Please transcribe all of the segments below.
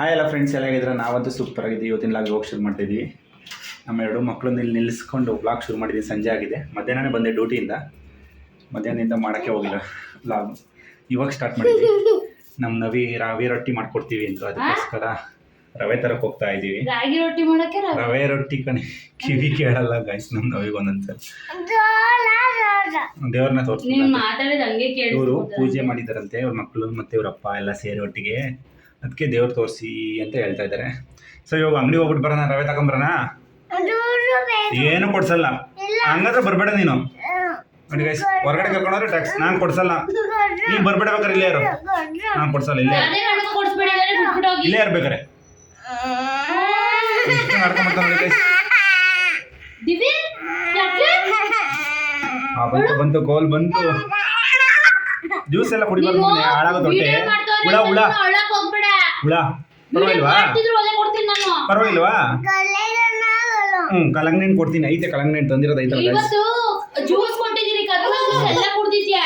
ಆ ಎಲ್ಲ ಫ್ರೆಂಡ್ಸ್ ಎಲ್ಲ ಆಗಿದ್ರೆ ನಾವಂತೂ ಸೂಪರ್ ಆಗಿದ್ದೀವಿ. ಇವತ್ತಿನ ಲಾಗ್ ಹೋಗಿ ಶುರು ಮಾಡ್ತಿದ್ದೀವಿ ನಮ್ಮ ಎರಡು ಮಕ್ಕಳನ್ನ ಇಲ್ಲಿ ನಿಲ್ಲಿಸ್ಕೊಂಡು ಬ್ಲಾಗ್ ಶುರು ಮಾಡಿದ್ದೀವಿ. ಸಂಜೆ ಆಗಿದೆ. ಮಧ್ಯಾಹ್ನನೇ ಬಂದೆ ಡ್ಯೂಟಿಯಿಂದ ಮಧ್ಯಾಹ್ನದಿಂದ ಮಾಡೋಕ್ಕೆ ಹೋಗಿಲ್ಲ ಬ್ಲಾಗ್ ಇವಾಗ ಸ್ಟಾರ್ಟ್ ಮಾಡಿದ್ವಿ. ನಮ್ಮ ನವಿ ರವೆ ರೊಟ್ಟಿ ಮಾಡ್ಕೊಡ್ತೀವಿ ಅಂತ ಅದಕ್ಕೋಸ್ಕರ ರವೆ ತರಕ್ಕೆ ಹೋಗ್ತಾ ಇದ್ದೀವಿ ರಾಗಿ ರೊಟ್ಟಿ ಮಾಡಕ್ಕೆ ರವೆ ರೊಟ್ಟಿ ಕಣಿ. ಕಿವಿ ಕೇಳಲ್ಲ ಗೈಸ್ ನಮ್ಮ ನವಿಗೆ ಒಂದೊಂದ್ಸಲ ದೇವ್ರನ್ನ ತೋರಿಸ್ತೀನಿ ಇವರು ಪೂಜೆ ಮಾಡಿದಾರಂತೆ. ಇವ್ರ ಮಕ್ಕಳು ಮತ್ತೆ ಇವ್ರ ಅಪ್ಪ ಎಲ್ಲ ಸೇರಿ ಒಟ್ಟಿಗೆ ಅದಕ್ಕೆ ದೇವ್ರು ತೋರಿಸಿ ಅಂತ ಹೇಳ್ತಾ ಇದ್ದಾರೆ ಸೊ ಇವಾಗ ಅಂಗಡಿ ಹೋಗ್ಬಿಟ್ಟು ಬರೋಣ ರವೆ ತಗೊಂಬರೋಣ ಏನು ಕೊಡ್ಸಲ್ಲ. ಹಂಗಾದ್ರೆ ಬರಬೇಡ ನೀನು. ನೋಡಿ ಗೈಸ್ ಹೊರಗಡೆ ಕರ್ಕೊಂಡ್ರೆ ಟ್ಯಾಕ್ಸ್ ನಾನು ಕೊಡ್ಸಲ್ಲ. ನೀನು ಬರ್ಬೇಡ ಬೇಕಾರೆ ಇಲ್ಲೇ ಇರು. ನಾನು ಕೊಡ್ಸಲ್ಲ ಇಲ್ಲೇ ಇಲ್ಲೇ ಇರ್ಬೇಕಾರೆ ಬಂತು ಬಂತು ಗೋಲ್ ಬಂತು. ಜ್ಯೂಸ್ ಎಲ್ಲ ಕುಡಿಬಾರ್ದು ಹಾಳಾಗ ದೊಡ್ಡ ಹುಳ ಹುಳ ಹುಳ. ಪರವಾಗಿಲ್ವಾ? ಮಾಡ್ತಿದ್ರು ಅದೇ ಕೊಡ್ತೀನಿ ನಾನು. ಪರವಾಗಿಲ್ವಾ? ಹ್ಞೂ ಕಲಂಗಡಿ ಹಣ್ಣು ಕೊಡ್ತೀನಿ. ಐತೆ ಕಲಂಗಡಿ ಹಣ್ಣು ತಂದಿರೋದು ಐತೆ ಇವತ್ತು ಜ್ಯೂಸ್ ಕೊಟ್ಟಿದ್ದೀರಿ ಜ್ಯೂಸ್ ಎಲ್ಲ ಕುಡ್ದಿದ್ಯಾ?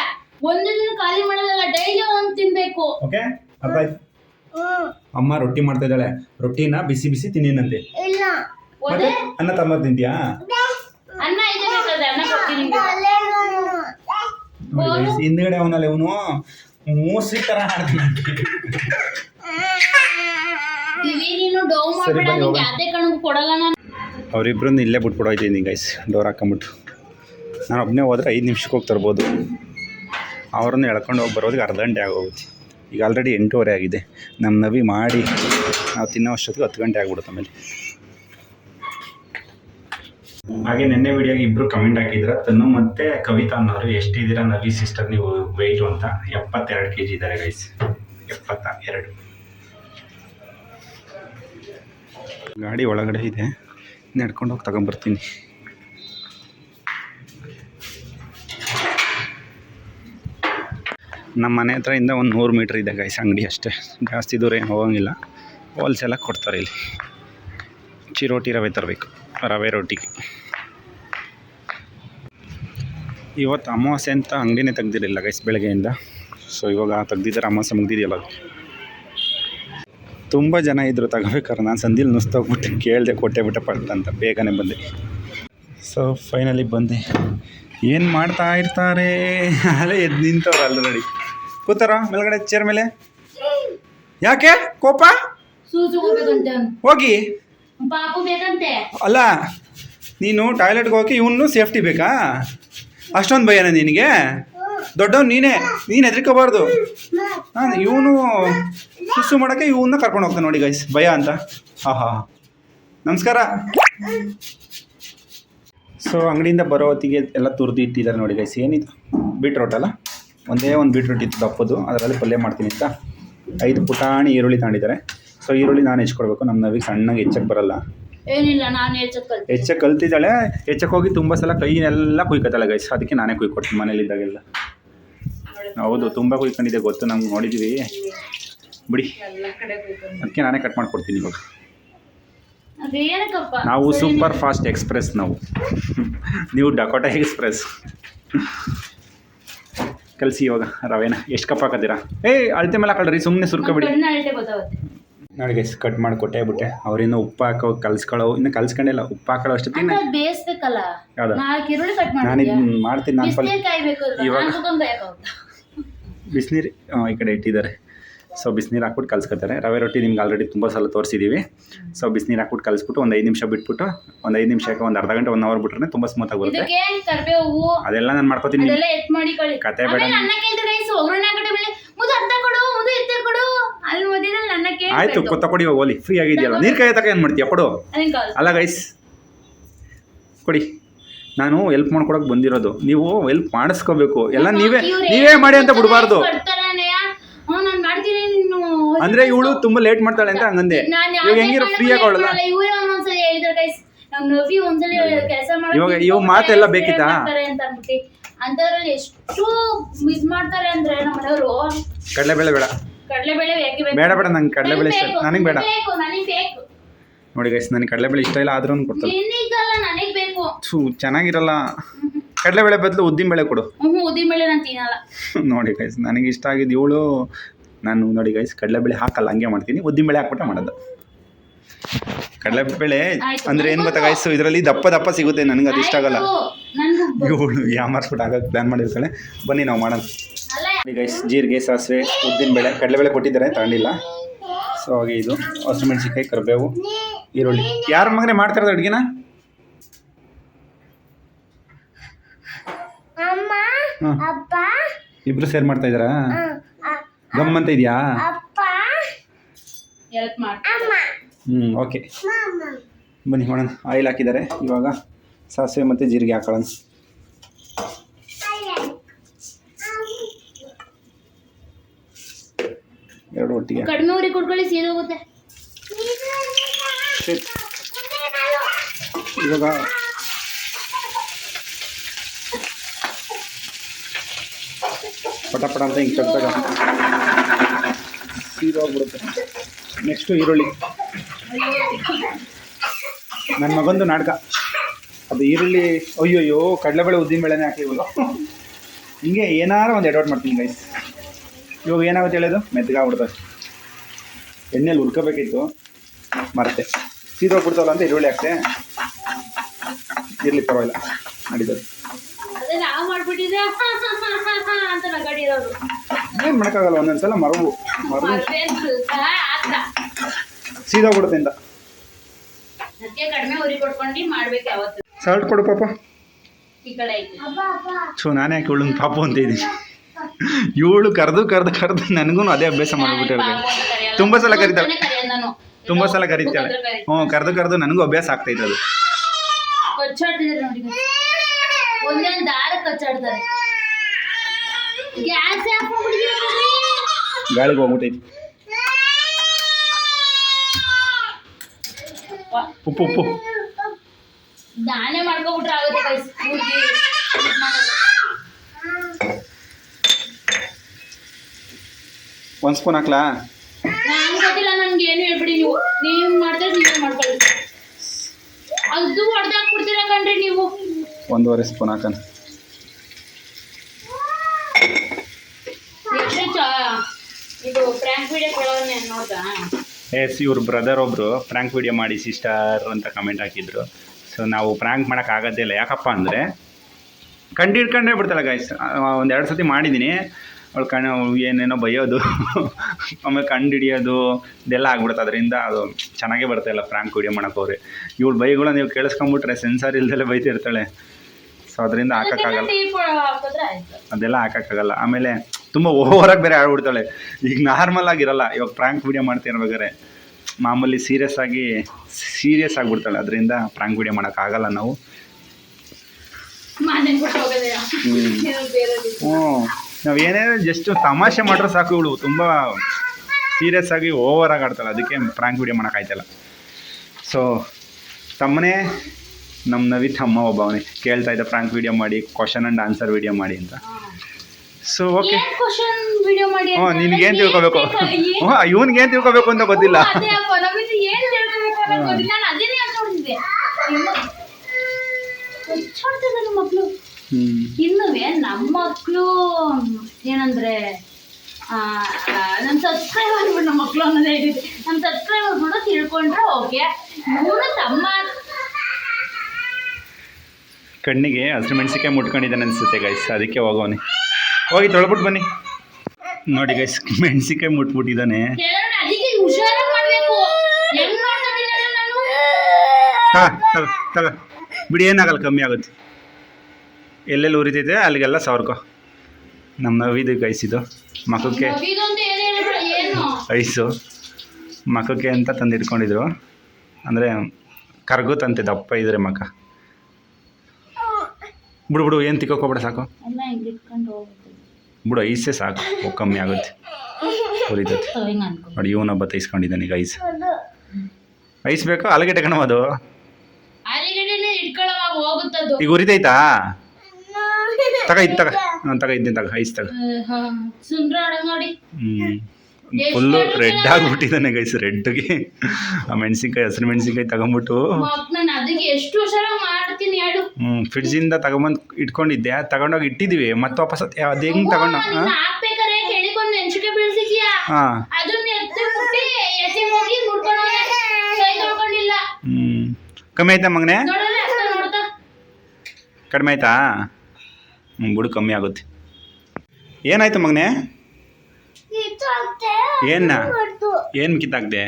ಒಂದು ದಿನ ಖಾಲಿ ಮಾಡಲ್ಲ ಡೈಲಿ ಒಂದ್ ತಿನ್ಬೇಕು. ಓಕೆ? ಅರ್ಥ ಆಯ್ತು ಅಮ್ಮ ರೊಟ್ಟಿ ಮಾಡ್ತಾ ಇದ್ದಾಳೆ. ರೊಟ್ಟಿನ ಬಿಸಿ ಬಿಸಿ ತಿನ್ನಿನಂತೆ. ಮತ್ತೆ? ಒದೆ ಅನ್ನ ತಮ್ಮ ತಿಂತೀಯಾ? ಅನ್ನ ಇದೆ ಬೇಕಾದ್ರೆ ಅನ್ನ ಕೊಡ್ತೀನಿ ಹಿಂದ್ಗಡೆ ಅವನಲ್ಲಿ ಅವನು ಮೂಸಿ ತರ ಆಡ್ತಾನೆ. ಮಾಡ್ಬೇಡ ನಿಂಗೆ. ಕಣಕ್ಕೂ ಕೊಡಲ್ಲ ನಾನು. ಅವರಿಬ್ಬರನ್ನ ಇಲ್ಲೇ ಬಿಟ್ಬಿಟ್ಟು ಹೋಯ್ತೀನಿ ಗೈಸ್ ಡೋರ್ ಹಾಕೊಂಬಿಟ್ಟು. ನಾನು ಒಬ್ಬನೇ ಹೋದ್ರೆ ಐದು ನಿಮಿಷಕ್ಕೆ ಹೋಗಿ ತರ್ಬೋದು. ಅವ್ರನ್ನ ಎಳ್ಕೊಂಡು ಹೋಗಿ ಬರೋದಕ್ಕೆ ಅರ್ಧ ಗಂಟೆ ಆಗೋಗುತ್ತೆ. ಈಗ ಆಲ್ರೆಡಿ ಎಂಟೂವರೆ ಆಗಿದೆ. ನಮ್ಮ ನವಿ ಮಾಡಿ ನಾವು ತಿನ್ನೋ ಅಷ್ಟೊತ್ತಿಗೆ ಹತ್ತು ಗಂಟೆ ಆಗ್ಬಿಡುತ್ತೆ ಆಮೇಲೆ. ಹಾಗೆ ನಿನ್ನೆ ವಿಡಿಯೋಗೆ ಇಬ್ಬರು ಕಮೆಂಟ್ ಹಾಕಿದ್ರ. ತನ್ನು ಮತ್ತೆ ಕವಿತಾ ಅನ್ನೋರು ಎಷ್ಟಿದ್ದೀರಾ ನವಿ ಸಿಸ್ಟರ್ ನೀವು ವೆಯ್ಟು ಅಂತ? ಎಪ್ಪತ್ತೆರಡು ಕೆ ಜಿ ಇದ್ದಾರೆ ಗೈಸ್ ಎಪ್ಪತ್ತ ಎರಡು. ಗಾಡಿ ಒಳಗಡೆ ಇದೆ. ನಡ್ಕೊಂಡು ಹೋಗಿ ತಗೊಂಬರ್ತೀನಿ. ನಮ್ಮ ಮನೆ ಇಂದ ಒಂದು ನೂರು ಮೀಟ್ರ್ ಇದೆ ಗೈಸ್ ಅಂಗಡಿ ಅಷ್ಟೇ. ಜಾಸ್ತಿ ದೂರ ಏನು ಹೋಗೋಂಗಿಲ್ಲ. ಹೋಲ್ಸೇಲಾಗಿ ಕೊಡ್ತಾರೆ ಇಲ್ಲಿ. ಚಿರೋಟಿ ರವೆ ತರಬೇಕು. ರವೆ ರೊಟ್ಟಿಗೆ ಇವತ್ತು ಅಮಾವಾಸ್ಯೆ ಅಂತ ಅಂಗಡಿನೇ ತೆಗ್ದಿರಲಿಲ್ಲ ಗೈಸ್ ಬೆಳಗ್ಗೆಯಿಂದ. ಸೊ ಇವಾಗ ತೆಗ್ದಿದ್ದಾರೆ ಅಮಾವಾಸ್ಯೆ ಮುಗ್ದಿದೆಯಲ್ಲ ತುಂಬ ಜನ ಇದ್ದರು ತಗೋಬೇಕಾದ್ರೆ ನಾನು ಸಂದಿಲ್ ನುಸ್ತೋಗ್ಬಿಟ್ಟು ಕೇಳಿದೆ ಕೊಟ್ಟೆ ಬಿಟ್ಟೆ ಪಡ್ತ ಅಂತ ಬೇಗನೆ ಬಂದೆ. ಸೊ ಫೈನಲಿ ಬಂದೆ. ಏನು ಮಾಡ್ತಾ ಇರ್ತಾರೆ? ಅಲ್ಲೇ ಎದ್ದು ನಿಂತವ್ರು ನೋಡಿ ಕೂತಾರ ಮೇಲ್ಗಡೆ ಚೇರ್ ಮೇಲೆ? ಯಾಕೆ? ಕೋಪ? ಹೋಗಿ. ಅಲ್ಲ ನೀನು ಟಾಯ್ಲೆಟ್ಗೆ ಹೋಗಿ ಇವನು ಸೇಫ್ಟಿ ಬೇಕಾ? ಅಷ್ಟೊಂದು ಭಯನ ನಿನಗೆ? ದೊಡ್ಡವ್ನು ನೀನೇ ನೀನು ಹೆದರ್ಕೋಬಾರ್ದು. ಹಾಂ ಇವನು ಸುಸ್ಸು ಮಾಡೋಕ್ಕೆ ಇವನ್ನ ಕರ್ಕೊಂಡು ಹೋಗ್ತಾನೆ ನೋಡಿ ಗೈಸ್ ಭಯ ಅಂತ. ಹಾಂ ಹಾಂ ನಮಸ್ಕಾರ. ಸೊ ಅಂಗಡಿಯಿಂದ ಬರೋ ಹೊತ್ತಿಗೆ ಎಲ್ಲ ತುರ್ದು ಇಟ್ಟಿದ್ದಾರೆ ನೋಡಿ ಗೈಸ್ ಏನಿದು? ಬೀಟ್ರೋಟ್ ಅಲ್ಲ? ಒಂದೇ ಒಂದು ಬೀಟ್ರೋಟ್ ಇತ್ತು ದಪ್ಪದು ಅದರಲ್ಲಿ ಪಲ್ಯ ಮಾಡ್ತೀನಿ ಅಂತ ಐದು ಪುಟಾಣಿ ಈರುಳ್ಳಿ ತಗೊಂಡಿದ್ದಾರೆ. ಸೊ ಈರುಳ್ಳಿ ನಾನು ಹೆಚ್ಕೊಡ್ಬೇಕು ನಮ್ಮ ನವಿಗೆ ಸಣ್ಣಗೆ ಹೆಚ್ಚಕ್ಕೆ ಬರಲ್ಲ. ಹೆಚ್ಚಕ್ಕೆ ಕಲ್ತಿದ್ದಾಳೆ ಹೆಚ್ಚಕ್ಕೆ ಹೋಗಿ ತುಂಬ ಸಲ ಕೈನೆಲ್ಲ ಕುಯ್ಕೊತಾಳೆ ಗೈಸ್ ಅದಕ್ಕೆ ನಾನೇ ಕುಯ್ಕೊಡ್ತೀನಿ ಮನೇಲಿದ್ದಾಗೆಲ್ಲ. ಹೌದು ತುಂಬ ಕುಯ್ಕೊಂಡಿದ್ದೆ ಗೊತ್ತು ನಮ್ಗೆ ನೋಡಿದ್ದೀವಿ ಬಿಡಿ. ಅದಕ್ಕೆ ನಾನೇ ಕಟ್ ಮಾಡ್ಕೊಡ್ತೀನಿ ಇವಾಗ. ನಾವು ಸೂಪರ್ ಫಾಸ್ಟ್ ಎಕ್ಸ್ಪ್ರೆಸ್ ನಾವು. ನೀವು ಡಕೋಟಾ ಎಕ್ಸ್ಪ್ರೆಸ್ ಕಲಿಸಿ ಇವಾಗ ರವೆನ. ಎಷ್ಟು ಕಪ್ ಹಾಕೋದಿರಾ ಏಯ್ ಅಳತೆ ಮೇಲೆ ಹಾಕೊಳ್ರಿ ಸುಮ್ಮನೆ ಸುರ್ಕೊಬಿಡಿ ಗೈಸ್ ಕಟ್ ಮಾಡಿ ಕೊಟ್ಟೇಬಿಟ್ಟೆ ಅವ್ರಿನ್ನೂ ಉಪ್ಪು ಹಾಕೋ ಕಲ್ಸ್ಕೊಳ್ಳೋ ಇನ್ನು ಕಲ್ಸ್ಕೊಂಡಿಲ್ಲ ಉಪ್ಪು ಹಾಕೊಳ್ಳೋ ಅಷ್ಟು ತಿನ್ನ ಬೇಯಿಸ್ಬೇಕಲ್ಲ? ನಾನು ಮಾಡ್ತೀನಿ ನಾನು ಇವಾಗ-? ಬಿಸಿನೀರು ಈ ಕಡೆ ಇಟ್ಟಿದ್ದಾರೆ. ಸೊ ಬಿಸಿನೀರು ಹಾಕ್ಬಿಟ್ಟು ಕಲ್ಸ್ಕೊತಾರೆ ರವೆ ರೊಟ್ಟಿ ನಿಮ್ಗೆ ಆಲ್ರೆಡಿ ತುಂಬ ಸಲ ತೋರಿಸಿದ್ದೀವಿ ಸೊ ಬಿಸಿನೀರು ಹಾಕ್ಬಿಟ್ಟು ಕಲಿಸ್ಬಿಟ್ಟು ಒಂದು ಐದು ನಿಮಿಷ ಬಿಟ್ಬಿಟ್ಟು ಒಂದು ಐದು ನಿಮಿಷಕ್ಕೆ ಒಂದು ಅರ್ಧ ಗಂಟೆ ಒನ್ ಅವರ್ ಬಿಟ್ರೆ ತುಂಬ ಸ್ಮೂತ್ ಕರ್ಬೇವು ಅದೆಲ್ಲ ನಾನು ಮಾಡ್ಕೋತೀನಿ ಕತೆ ಬೇಡ ಆಯ್ತು ಇವಾಗ ಓಲಿ ಫ್ರೀ ಆಗಿದೆಯಲ್ಲ. ನೀರು ಕೈ ತಕ ಏನು ಮಾಡ್ತೀಯ? ಕೊಡು. ಅಲ್ಲ ಗೈಸ್ ಕೊಡಿ. ನಾನು ಹೆಲ್ಪ್ ಮಾಡ್ಕೊಡಕ್ಕೆ ಬಂದಿರೋದು. ನೀವು ಹೆಲ್ಪ್ ಮಾಡಿಸ್ಕೋಬೇಕು. ಎಲ್ಲ ನೀವೇ ನೀವೇ ಮಾಡಿ ಅಂತ ಬಿಡಬಾರ್ದು. ಅಂದ್ರೆ ಇವಳು ತುಂಬಾ ಲೇಟ್ ಮಾಡ್ತಾಳೆ ಅಂತ ಹಂಗಂದೆ. ಇವಾಗ ಹೆಂಗಿರೋ ಫ್ರೀ ಆಗೋಳಲ್ಲ ಇವಾಗ ಇವ್ ಮಾತೆಲ್ಲ ಬೇಕಿತ್ತಾ? ಅಂತದ್ರಲ್ಲಿ ಎಷ್ಟು ಇದ್ ಮಾಡ್ತಾರೆ ಅಂದ್ರೆ ನಮ್ಮ ಮನೆಯವರು. ಕಡಲೆಬೇಳೆ ಬೇಡ. ಕಡಲೆಬೇಳೆ ಬೇಡ ಬೇಡ ನಂಗೆ ಕಡಲೆಬೇಳೆ ನನಗೆ ಬೇಡ. ನೋಡಿ ಗೈಸ್ ನನಗೆ ಕಡಲೆಬೇಳೆ ಇಷ್ಟ ಇಲ್ಲ ಆದ್ರೂ ಕೊಡ್ತಾರೆ. ನನಗೆ ಬೇಕು. ಥೂ ಚೆನ್ನಾಗಿರಲ್ಲ. ಕಡಲೆಬೇಳೆ ಬದಲು ಉದ್ದಿನಬೇಳೆ ಕೊಡು. ಹ್ಞೂ ಉದ್ದಿನ ಬೇಳೆ ನಾನು ತಿನ್ನಲ್ಲ. ನೋಡಿ ಗೈಸ್ ನನಗೆ ಇಷ್ಟ ಆಗಿದ್ದು ಇವಳು. ನಾನು ನೋಡಿ ಗೈಸ್ ಕಡಲೆಬೇಳೆ ಹಾಕಲ್ಲ ಹಂಗೆ ಮಾಡ್ತೀನಿ. ಉದ್ದಿನಬೇಳೆ ಹಾಕ್ಬಿಟ್ಟು ಮಾಡೋದು. ಕಡಲೆಬೇಳೆ ಬೆಳೆ ಅಂದರೆ ಏನು ಗೊತ್ತಾ ಗೈಸ್ ಇದರಲ್ಲಿ ದಪ್ಪ ದಪ್ಪ ಸಿಗುತ್ತೆ ನನಗೆ ಅದು ಇಷ್ಟ ಆಗಲ್ಲ. ಏಳು ಇವಳು ಯಾಮರ್ಸ್ಬಿಟ್ಟು ಆಗಕ್ಕೆ ಪ್ಲ್ಯಾನ್ ಮಾಡಿರ್ತಾಳೆ. ಬನ್ನಿ ನಾವು ಮಾಡೋಣ. ಗೈಸ್ ಜೀರಿಗೆ ಸಾಸಿವೆ ಉದ್ದಿನಬೇಳೆ ಕಡಲೆಬೇಳೆ ಕೊಟ್ಟಿದ್ದಾರೆ ತಗೊಂಡಿಲ್ಲ. ಸೊ ಹಾಗೆ ಇದು ಹಸಿಮೆಣಸಿನ್ಕಾಯಿ ಕರಿಬೇವು. ಈರುಳ್ಳಿ. ಯಾರ ಮಗನೇ ಮಾಡ್ತಿರೋದು ಅಡುಗೆನ? ಅಮ್ಮ ಅಪ್ಪ. ಇಬ್ರು ಸೇರ್ ಮಾಡ್ತಾ ಇದ್ದಾರಾ? ಗಮ್ಮಂತ ಗಮ್ ಅಂತ ಇದೆಯಾ? ಅಪ್ಪ. ಎಲ್ಪ್ ಮಾಡಿ. ಅಮ್ಮ. ಹ್ಞೂ ಓಕೆ. ಬನ್ನಿ ಮಾಡೋಣ. ಆಯಿಲ್ ಹಾಕಿದ್ದಾರೆ. ಇವಾಗ ಸಾಸಿವೆ ಮತ್ತು ಜೀರಿಗೆ ಹಾಕೊಳ್ಳೋಣ. ಎರಡು ಒಟ್ಟಿಗೆ. ಕಡಿಮೆ ಉರಿ ಕುಡ್ಕೊಳ್ಳಿ ಸೀದೋಗುತ್ತೆ. ಇವಾಗ ಪಟ ಪಟ ಅಂತ ಹಿಂಗೆ ಕಟ್ಟಾಗ ಸೀದೋಗ್ಬಿಡುತ್ತೆ ನೆಕ್ಸ್ಟು ಈರುಳ್ಳಿ. ನನ್ನ ಮಗಂದು ನಾಟಕ. ಅದು ಈರುಳ್ಳಿ, ಅಯ್ಯೋಯ್ಯೋ, ಕಡಲೆಬೇಳೆ ಉದ್ದಿನಬೇಳೆನೇ ಹಾಕಿವಲ್ಲ ಹಿಂಗೆ ಏನಾರು ಒಂದು ಎಡವಟ್ ಮಾಡ್ತೀನಿ ಗೈಸ್ ಇವಾಗ ಏನಾಗುತ್ತೆ ಹೇಳೋದು? ಮೆತ್ತಗಾಗ್ಬಿಡ್ತದೆ ಎಣ್ಣೆಲಿ ಹುರ್ಕೋಬೇಕಿತ್ತು. ಮರತೆ. ಸೀದೋಗ್ಬಿಡ್ತಾವಲ್ಲ ಅಂತ ಈರುಳ್ಳಿ ಹಾಕ್ತೆ. ಇರ್ಲಿ ಪರವಾಗಿಲ್ಲ ಮಾಡಿದ್ರು ಏನ್ ಮಾಡಕ್ಕಾಗಲ್ಲ ಒಂದೊಂದ್ಸಲ ಮರವು ಮರವು ಸೀದೋ ಸ್ವಲ್ಪ ಆತ ಸೀದೋಗ್ಬಿಡುತ್ತೆ ಅಂತ. ಅದಕ್ಕೆ ಕಡಿಮೆ ಉರಿ ಕೊಟ್ಕೊಂಡು ಮಾಡ್ಬೇಕು ಯಾವತ್ತು. ಸಾಲ್ಟ್ ಕೊಡು ಪಾಪ. ಈ ಕಡೆ ಐತೆ. ಸೊ ನಾನೇ ಯಾಕೆ ಇವಳು ಪಾಪು ಅಂತ ಇದ್ದೀನಿ. ಇವಳು ಕರೆದು ಕರೆದು ಕರೆದು ನನಗೂ ಅದೇ ಅಭ್ಯಾಸ ಮಾಡಿಬಿಟ್ಟಿರ್ತೀನಿ ತುಂಬ ಸಲ ಕರೀತಾಳೆ. ತುಂಬ ಸಲ ಕರೀತಾಳೆ ಹ್ಞೂ ಕರೆದು ಕರೆದು ನನಗೂ ಅಭ್ಯಾಸ ಆಗ್ತೈತೆ ಅದು. ಕಚ್ಚಾಡ್ತಿದ್ದಾರೆ ನೋಡಿ ಒಂದೇ ದಾರ ಕಚ್ಚಾಡ್ತಾರೆ. ಗ್ಯಾಸ್ ಗಾಳಿಗೆ ಹೋಗ್ಬಿಟ್ಟೈತಿ. ಉಪ್ಪು ಉಪ್ಪು. ದಾನೆ ಮಾಡ್ಕೊಬಿಟ್ರೆ ಆಗುತ್ತೆ ಇದ್ ಒಂದು ಸ್ಪೂನ್ ಹಾಕ್ಲಾ? ನನ್ಗೆ ಏನು ಹೇಳ್ಬಿಡಿ ನೀವು? ನೀವು ಮಾಡಿದ್ರೆ ನೀವೇ ಮಾಡ್ಕೊಳ್ಳಿ. ಅದು ಹೊಡೆದಾಕ್ಬಿಡ್ತೀರ ಕಣ್ರಿ ನೀವು? ಒಂದೂವರೆ ಸ್ಪೂನ್ ಹಾಕಣ. ಇದು ಪ್ರ್ಯಾಂಕ್ ವಿಡಿಯೋ ಕೊಡೋನೆ ನೋಡ್ದಾ? ಎಸ್ ಇವ್ರ ಬ್ರದರ್ ಒಬ್ರು ಪ್ರಾಂಕ್ ವಿಡಿಯೋ ಮಾಡಿ ಸಿಸ್ಟರ್ ಅಂತ ಕಮೆಂಟ್ ಹಾಕಿದ್ರು. ಸೊ ನಾವು ಪ್ರ್ಯಾಂಕ್ ಮಾಡೋಕ್ಕಾಗೋದೇ ಇಲ್ಲ. ಯಾಕಪ್ಪ ಅಂದರೆ ಕಂಡು ಹಿಡ್ಕೊಂಡೇ ಬಿಡ್ತಾಳೆ ಗಾಯ್ಸ್ ಒಂದು ಎರಡು ಸತಿ ಮಾಡಿದ್ದೀನಿ ಅವಳು ಕಣ್ಣು ಏನೇನೋ ಬೈಯೋದು ಆಮೇಲೆ ಕಂಡು ಹಿಡಿಯೋದು ಇದೆಲ್ಲ ಆಗ್ಬಿಡುತ್ತೆ. ಅದರಿಂದ ಅದು ಚೆನ್ನಾಗೇ ಬರ್ತಾ ಇಲ್ಲ ಫ್ರಾಂಕ್ ವಿಡಿಯೋ ಮಾಡೋಕೆ ಇವಳು ಬೈಗಳು ನೀವು ಕೇಳಿಸ್ಕೊಂಬಿಟ್ರೆ ಸೆನ್ಸಾರ್ ಇಲ್ದಲೇ ಬೈತಿರ್ತಾಳೆ. ಸೊ ಅದರಿಂದ ಹಾಕೋಕ್ಕಾಗಲ್ಲ ಅದೆಲ್ಲ ಹಾಕೋಕ್ಕಾಗಲ್ಲ ಆಮೇಲೆ ತುಂಬ ಓವರಾಗಿ ಬೇರೆ ಆಡ್ಬಿಡ್ತಾಳೆ. ಈಗ ನಾರ್ಮಲ್ ಆಗಿರಲ್ಲ ಇವಾಗ ಪ್ರ್ಯಾಂಕ್ ವಿಡಿಯೋ ಮಾಡ್ತಿರ್ಬೇಕಾದ್ರೆ ಮಾಮೂಲಿ ಸೀರಿಯಸ್ ಆಗಿ ಸೀರಿಯಸ್ ಆಗಿಬಿಡ್ತಾಳೆ. ಅದರಿಂದ ಪ್ರ್ಯಾಂಕ್ ವಿಡಿಯೋ ಮಾಡೋಕ್ಕಾಗಲ್ಲ ನಾವು. ಹ್ಞೂ ನಾವು ಏನೇ ಜಸ್ಟ್ ತಮಾಷೆ ಮಾಡ್ರೆ ಸಾಕು ಇವಳು. ತುಂಬ ಸೀರಿಯಸ್ ಆಗಿ ಓವರ್ ಆಗಿ ಆಡ್ತಾಳೆ. ಅದಕ್ಕೆ ಫ್ರಾಂಕ್ ವಿಡಿಯೋ ಮಾಡೋಕ್ಕಾಯ್ತಲ್ಲ ಸೊ ತಮ್ಮನೇ ನಮ್ಮ ನವಿತ್ ಅಮ್ಮ ಒಬ್ಬ ಅವನೇ ಕೇಳ್ತಾ ಇದ್ದ ಫ್ರಾಂಕ್ ವಿಡಿಯೋ ಮಾಡಿ ಕ್ವಶನ್ ಆ್ಯಂಡ್ ಆನ್ಸರ್ ವಿಡಿಯೋ ಮಾಡಿ ಅಂತ. ಸೊ ಓಕೆ ಹ್ಞೂ ನಿನಗೇನು ತಿಳ್ಕೊಬೇಕು? ಹ್ಞೂ ಇವನ್ಗೇನು ತಿಳ್ಕೊಬೇಕು ಅಂತ ಗೊತ್ತಿಲ್ಲ. ಅದೇ ಇನ್ನುವೆ ನಮ್ಮ ಮಕ್ಕಳು ಏನಂದ್ರೆ ನಮ್ಮ ಸಬ್ಸ್ಕ್ರೈಬರ್ ನಮ್ಮ ಮಕ್ಕಳು ಅನ್ನೋದೇ ಹೇಳಿದೆ ನಮ್ಮ ಸಬ್ಸ್ಕ್ರೈಬರ್ ಕೂಡ ತಿಳ್ಕೊಂಡ್ರೆ ಓಕೆ ಮೂರು ತಮ್ಮ. ಕಣ್ಣಿಗೆ ಹಸಿರು ಮೆಣಸಿಕಾಯಿ ಮುಟ್ಕೊಂಡಿದ್ದಾನೆ ಅನಿಸುತ್ತೆ ಗೈಸ್ ಅದಕ್ಕೆ ಹೋಗೋನೆ ಹೋಗಿ ತೊಳ್ಬಿಟ್ಟು ಬನ್ನಿ. ನೋಡಿ ಗೈಸ್ ಮೆಣಸಿಕಾಯಿ ಮುಟ್ಬಿಟ್ಟಿದ್ದಾನೆ. ಹಾಂ ಅದಕ್ಕೆ ಹುಷಾರಾಗಿ ಮಾಡ್ಬೇಕು. ಹೆಂಗ್ ನೋಡ್ತಿದ್ದೀನಲ್ಲ ನಾನು? ತಗ ತಗ ತಗ. ಬಿಡಿ ಏನಾಗಲ್ಲ ಕಮ್ಮಿ ಆಗುತ್ತೆ. ಎಲ್ಲೆಲ್ಲಿ ಉರಿತೈತೆ ಅಲ್ಲಿಗೆಲ್ಲ ಸವರ್ಕೋ. ನಮ್ಮ ನವಿದು ಗೈಸ್ ಇದು. ಮಖಕ್ಕೆ ಐಸು. ಮಕ್ಕಕ್ಕೆ ಅಂತ ತಂದು ಇಟ್ಕೊಂಡಿದ್ರು ಅಂದರೆ ಕರ್ಗುತ್ತಂತೆ ದಪ್ಪ ಇದ್ರೆ ಮಖ ಬಿಡು ಬಿಡು ಏನು ತಿಕ್ಕೋಕೋಬೇಡ ಸಾಕು. ಬಿಡು ಐಸೇ ಸಾಕು. ಹೋಗ್ ಕಮ್ಮಿ ಆಗುತ್ತೆ. ಉರಿತೈತೆ. ನೋಡಿ ಇವನ ನೋಡಿ ಇವನೊಬ್ಬ ತೈಸ್ಕೊಂಡಿದ್ದಾನೆ ಈಗ ಐಸ್. ಐಸ್ ಬೇಕು? ಅಲ್ಲಿಗೆ ಕಣವ ಅದು? ಈಗ ಉರಿತೈತಾ? ತಗ ಇದ್ ತಗ. ಹಾಂ ತಗ ಇದ್ದೀನಿ ತಗ ಐಸ್ ತಗ. ನೋಡಿ ಹ್ಞೂ ಫುಲ್ಲು ರೆಡ್ ಆಗಿಬಿಟ್ಟಿದ್ದಾನೆ ಗೈಸ್ ರೆಡ್ಗೆ ಆ ಮೆಣಸಿನ್ಕಾಯಿ ಹಸಿರು ಮೆಣಸಿನ್ಕಾಯಿ ತಗೊಂಬಿಟ್ಟು. ಎಷ್ಟು ಮಾಡ್ತೀನಿ ಹೇಳು. ಹ್ಞೂ ಫ್ರಿಡ್ಜಿಂದ ತಗೊಂಬಂದು ಇಟ್ಕೊಂಡಿದ್ದೆ ತಗೊಂಡೋಗಿ ಇಟ್ಟಿದ್ದೀವಿ ಮತ್ತೆ ವಾಪಸ್ ಅದು ಹೆಂಗೆ ತಗೊಂಡು ಹಾಂ? ಹ್ಞೂ ಕಮ್ಮಿ ಆಯ್ತಾ ಮಗನೇ? ಕಡಿಮೆ ಆಯ್ತಾ? ಬಿಡು ಕಮ್ಮಿ ಆಗುತ್ತೆ. ಏನಾಯ್ತು ಮಗನೇ? ಏನ ಏನು ಕಿತ್ತಾಕ್ದೆ?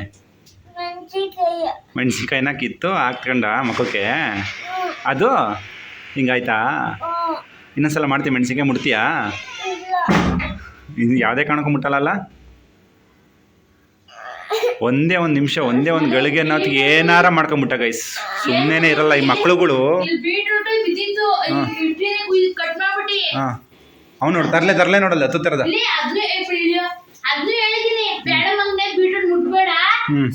ಮೆಣಸಿನ್ಕಾಯಿನ ಕಿತ್ತು ಹಾಕ್ಕೊಂಡ ಮಕ್ಕಕ್ಕೆ ಅದು? ಹಿಂಗಾಯ್ತಾ? ಇನ್ನೊಂದ್ಸಲ ಮಾಡ್ತೀವಿ ಮೆಣಸಿನ್ಕಾಯಿ ಮುಡ್ತೀಯಾ ಇದು ಯಾವುದೇ ಕಾರಣಕ್ಕೂ ಮುಟ್ಟಲ್ಲ ಒಂದೇ ಒಂದು ನಿಮಿಷ ಒಂದೇ ಒಂದು ಗಳಿಗೆ ಅನ್ನೋದಕ್ಕೆ ಏನಾರ ಮಾಡ್ಕೊಂಬಿಟ್ಟ ಗೈಸ್ ಸುಮ್ಮನೆ ಇರಲ್ಲ ಈ ಮಕ್ಳುಗಳು. ಹಾ. ಅವ್ನು ನೋಡಿ ತರಲೆ ತರಲೆ ನೋಡಲ್ಲ ಹತ್ತು ತರದ ಹ್ಮ್.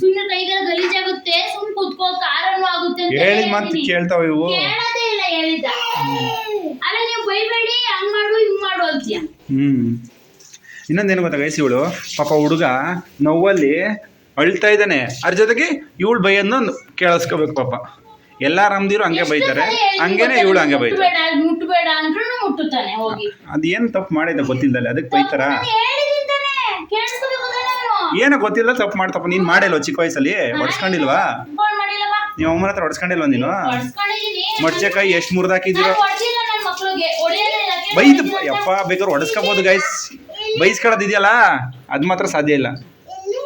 ಹೇಳಿದ ಮಾತು. ಕೇಳ್ತಾವ ಇವು. ಕೇಳೋದೇ ಇನ್ನೊಂದೇನು ಗೊತ್ತಾ ಗೈಸ್ ಇವಳು? ಪಾಪ ಹುಡುಗ ನೋವಲ್ಲಿ ಅಳ್ತಾ ಇದ್ದಾನೆ. ಅದ್ರ ಜೊತೆಗೆ ಇವಳು ಬೈಯೋದನ್ನ ಕೇಳಿಸ್ಕೋಬೇಕು ಪಾಪ. ಎಲ್ಲ ರಮ್ದಿರು ಹಂಗೆ ಬೈತಾರೆ. ಹಂಗೇನೆ ಇವಳು ಹಂಗೆ ಬೈತಾರೆ. ಅದೇನು ತಪ್ಪು ಮಾಡಿದ ಗೊತ್ತಿಲ್ಲ ಅದಕ್ಕೆ ಬೈತಾರ? ಏನೋ ಗೊತ್ತಿಲ್ಲ ತಪ್ಪು ಮಾಡ್ತಪ್ಪ ನೀನು ಮಾಡಿಲ್ವ ಚಿಕ್ಕ ವಯಸ್ಸಲ್ಲಿ? ಹೊಡ್ಸ್ಕೊಂಡಿಲ್ವಾ ನೀವು ಅಮ್ಮನ ಹತ್ರ ಹೊಡ್ಸ್ಕೊಂಡಿಲ್ವ ನೀನು? ಮಡ್ಚೆಕಾಯಿ ಎಷ್ಟು ಮುರಿದಾಕಿದ್ದೀರೋ? ಹೊಡೆಯೋದೇ ಬೈದು ಯಪ್ಪ ಬೇಕಾದ್ರೆ ಹೊಡೆಸ್ಕೋಬೋದು ಗೈಸ್ ಬೈಸ್ಕೊಳ್ಳೋದು ಇದೆಯಲ್ಲ? ಅದು ಮಾತ್ರ ಸಾಧ್ಯ ಇಲ್ಲ.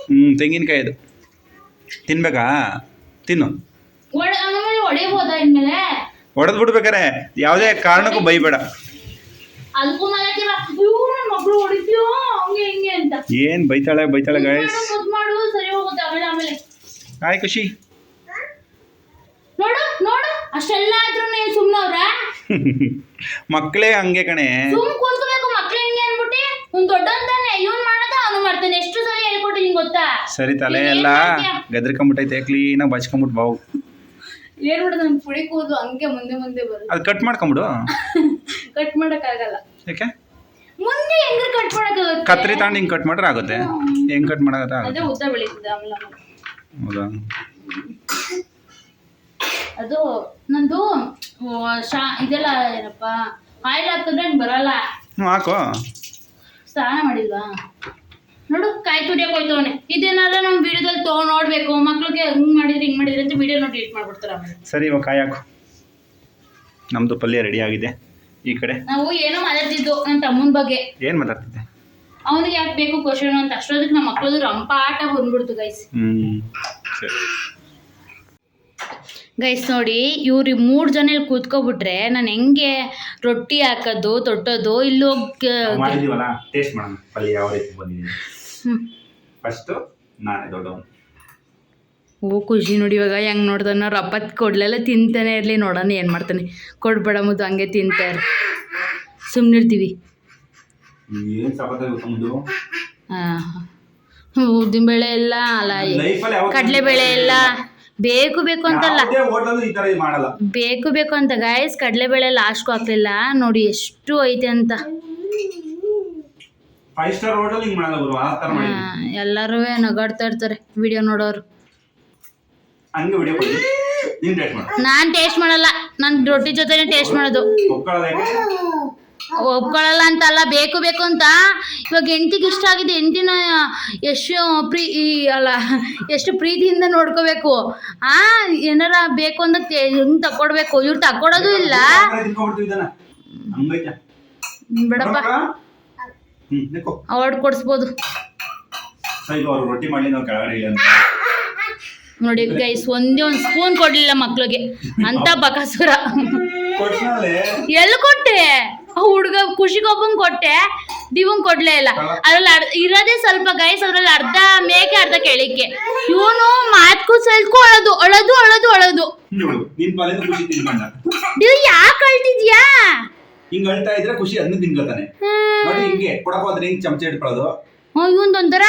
ಹ್ಞೂ ತೆಂಗಿನಕಾಯಿ ಅದು. ತಿನ್ಬೇಕಾ? ತಿನ್ನು. ಹೊಡೆದ್ ಬಿಡ್ಬೇಕಾರೆ ಯಾವುದೇ ಕಾರಣಕ್ಕೂ ಬೈಬೇಡ. ಏನ್ ಬೈತಾಳೆ ಬೈತಾಳೆ ಗಾಯಸ್ ಹಾಯ್ ಖುಷಿ. ನೋಡು ನೋಡು. ಅಷ್ಟೆಲ್ಲ ಆದ್ರೂ ನೀನ್ ಸುಮ್ನವ್ರ? ಮಕ್ಕಳೇ ಹಂಗೆ ಕಣೆ. ಕೂತ್ಕೋಬೇಕು ಹೆಂಗೆ ಅನ್ಬಿಟ್ಟಿ ಒಂದ್ ದೊಡ್ಡ ಅಂತಾನೆ ಇವ್ನ್ ಮಾಡದ ಅವನು ಮಾಡ್ತಾನೆ. ಎಷ್ಟು ಸಲ ಹೇಳ್ಕೊಟ್ಟಿದೀನಿ ಗೊತ್ತಾ? ಸರಿ ತಲೆ ಎಲ್ಲ ಗದ್ರಿಕೊಂಬಿಟ್ಟೈತೆ ಕ್ಲೀನ್ ಕ್ಲೀನಾಗಿ ಬಚ್ಕೊಂಬಿಟ್ಟು ಬಾವು. ಏನ್ ಬಿಡೋದು ನನ್ ಪುಡಿ ಕೂದು ಹಂಗೆ ಮುಂದೆ ಮುಂದೆ ಬರುತ್ತೆ. ಅದು ಕಟ್ ಮಾಡ್ಕೊಂಬಿಡು. ಕಟ್ ಮಾಡಕ್ಕಾಗಲ್ಲ. ಯಾಕೆ? ಮುಂದೆ ಹೆಂಗ್ ಕಟ್ ಮಾಡಕ್ಕಾಗುತ್ತೆ? ಕತ್ರಿ ತಗೊಂಡು ಹಿಂಗೆ ಕಟ್ ಮಾಡ್ರೆ ಆಗುತ್ತೆ. ಹೆಂಗ್ ಕಟ್ ಮಾಡೋದಾಗುತ್ತೆ ಅದೇ ಉದ್ದ ಬೆಳೀತದೆ ಆಮೇಲೆ. ಹೌದಾ? ಅದು ನಂದು ಶಾ ಇದೆಲ್ಲ ಏನಪ್ಪ ಆಯಿಲ್ ಹಾಕಿದ್ರೆ ಬರಲ್ಲ. ಹ್ಞೂ ಹಾಕು. ಸ್ನಾನ ಮಾಡಿಲ್ವಾ? ನೋಡು ಕಾಯಿ ತುರಿಯಕ್ಕೆ ಹೋಯ್ತವನೆ. ಇದೇನಾದ್ರ ನಮ್ಮ ವಿಡಿಯೋದಲ್ಲಿ ತಗೊ ನೋಡ್ಬೇಕು. ಮಕ್ಳಿಗೆ ಹಿಂಗ್ ಮಾಡಿದ್ರೆ ಹಿಂಗ್ ಮಾಡಿದ್ರೆ ಅಂತ ವಿಡಿಯೋ ನೋಡಿ ಡಿಲೀಟ್ ಮಾಡ್ಬಿಡ್ತಾರೆ ಆಮೇಲೆ. ಸರಿ ಇವಾಗ ಕಾಯಿ ಹಾಕು. ನಮ್ಮದು ಪಲ್ಯ ರೆಡಿ ಆಗಿದೆ. ಈ ಕಡೆ? ನಾವು ಏನೋ ಮಾತಾಡ್ತಿದ್ದು ನನ್ನ ತಮ್ಮನ ಬಗ್ಗೆ. ಏನು ಮಾತಾಡ್ತಿದ್ದೆ? ಅವನಿಗೆ ಯಾಕೆ ಬೇಕು ಕ್ವಶನ್ ಅಂತ. ಅಷ್ಟೊದಕ್ಕೆ ನಮ್ಮ ಮಕ್ಕಳು ರಂಪಾಟ ಬಂದ್ಬಿಡ್ತು ಗೈಸ್ ಹ್ಞೂ ಸರಿ. ಗೈಸ್ ನೋಡಿ ಇವ್ರು ಮೂರು ಜನ ಇಲ್ಲಿ ಕೂತ್ಕೊಬಿಟ್ರೆ ನಾನು ಹೆಂಗೆ ರೊಟ್ಟಿ ಹಾಕೋದು ತೊಟ್ಟೋದು ಇಲ್ಲಿ ಹೋಗಿ ಮಾಡಿದೀವಲ್ಲ ಟೇಸ್ಟ್ ಮಾಡೋಣ. ಪಲ್ಯ ಯಾವ ರೀತಿ ಬಂದಿದೆ? ಫಸ್ಟು ನಾನೇ ದೊಡ್ಡವನು. ಓ ಖುಷಿ ನೋಡಿ ಇವಾಗ ಹೆಂಗೆ ನೋಡ್ತಾನೆ ಅವ್ರ ಅಪ್ಪ ಕೊಡ್ಲೆಲ್ಲ ತಿಂತಾನೆ ಇರಲಿ ನೋಡೋಣ ಏನು ಮಾಡ್ತಾನೆ. ಕೊಡ್ಬೇಡ ಮುದ್ದು ಹಂಗೆ ತಿಂತಾರೆ ಸುಮ್ಮನಿರ್ತೀವಿ ಏನು ಹಾಂ ಉದ್ದಿನ ಉದ್ದಿನಬೇಳೆ ಎಲ್ಲ ಅಲ್ಲ ಬೇಳೆ ಕಡಲೆಬೇಳೆ ಎಲ್ಲ. ಬೇಕು ಬೇಕು ಅಂತಲ್ಲ. ಯಾವುದೇ ಹೋಟ್ಲಲ್ಲೂ ಈ ಥರ ಇದು ಮಾಡಲ್ಲ. ಬೇಕು ಬೇಕು ಅಂತ. ಗಾಯಸ್ ಕಡಲೆಬೇಳೆ ಲಾಸ್ಟ್ಗೂ ಹಾಕ್ಲಿಲ್ಲ. ನೋಡಿ ಎಷ್ಟು ಐತೆ ಅಂತ. ಫೈವ್ ಸ್ಟಾರ್ ಹೋಟೆಲ್ ಹಿಂಗೆ ಮಾಡಲ್ಲ ಗುರು ಆ ಥರ ಮಾಡಿದ್ವಿ ಎಲ್ಲರೂ ನಗಾಡ್ತಾ ಇರ್ತಾರೆ ವಿಡಿಯೋ ನೋಡೋರು. ಹಂಗೆ ವಿಡಿಯೋ ಕೊಡಿ. ನೀನು ಟೇಸ್ಟ್ ಮಾಡು. ನಾನು ಟೇಸ್ಟ್ ಮಾಡಲ್ಲ. ನಾನು ರೊಟ್ಟಿ ಜೊತೆನೆ ಟೇಸ್ಟ್ ಮಾಡೋದು. ಒಪ್ಕೊಳ್ಳಲ್ಲ ಅಂತಲ್ಲ ಬೇಕು ಬೇಕು ಅಂತ. ಇವಾಗ ಹೆಂಡತಿಗೆ ಇಷ್ಟ ಆಗಿದೆ ಹೆಂಡತಿನ ಎಷ್ಟು ಪ್ರೀ ಈ ಅಲ್ಲ ಎಷ್ಟು ಪ್ರೀತಿಯಿಂದ ನೋಡ್ಕೋಬೇಕು. ಆ ಏನಾರ ಬೇಕು ಅಂತ ಹೆಂಗ್ ತಕೊಡ್ಬೇಕು ಇವ್ರು ತಕೊಡೋದು ಇಲ್ಲ. ಬೇಡಪ್ಪ. ಅವಾರ್ಡ್ ಕೊಡಿಸ್ಬೋದು. ನೋಡಿ ಗೈಸ್ ಒಂದೇ ಒಂದು ಸ್ಪೂನ್ ಕೊಡ್ಲಿಲ್ಲ ಮಕ್ಳಿಗೆ. ಅಂತ ಬಕಾಸುರ. ಎಲ್ಲಿ ಕೊಟ್ಟೆ? ಆ ಖುಷಿಗೆ ಖುಷಿಗೊಬ್ಬಂಗ್ ಕೊಟ್ಟೆ ದಿವಂಗ್ ಕೊಡ್ಲೇ ಇಲ್ಲ. ಅದ್ರಲ್ಲಿ ಅರ್ಧ ಇರೋದೇ ಸ್ವಲ್ಪ ಗೈಸ್ ಅದ್ರಲ್ಲಿ ಅರ್ಧ ಮೇಕೆ ಅರ್ಧ ಕೆಳಕ್ಕೆ. ಇವನು ಮಾತ್ಕು ಸಲ್ಕು ಅಳದು ಅಳದು ಅಳದು ಅಳದು. ನೋಡು ನಿನ್ ಪಾಲಿಂದ ಖುಷಿ ತಿನ್ಕೊಂಡ. ಇದು ಯಾಕೆ ಅಳ್ತಿದ್ಯಾ? ಹಿಂಗ್ ಅಳ್ತಾ ಇದ್ರೆ ಖುಷಿ ಅದನ್ನ ತಿನ್ಕೋತಾನೆ. ನೋಡಿ ಹಿಂಗೆ ಕೊಡಕ್ ಹೋದ್ರೆ ಹಿಂಗ್ ಚಮಚ ಇಟ್ಕೊಳ್ಳೋದು. ಇವೊಂದೊಂಥರ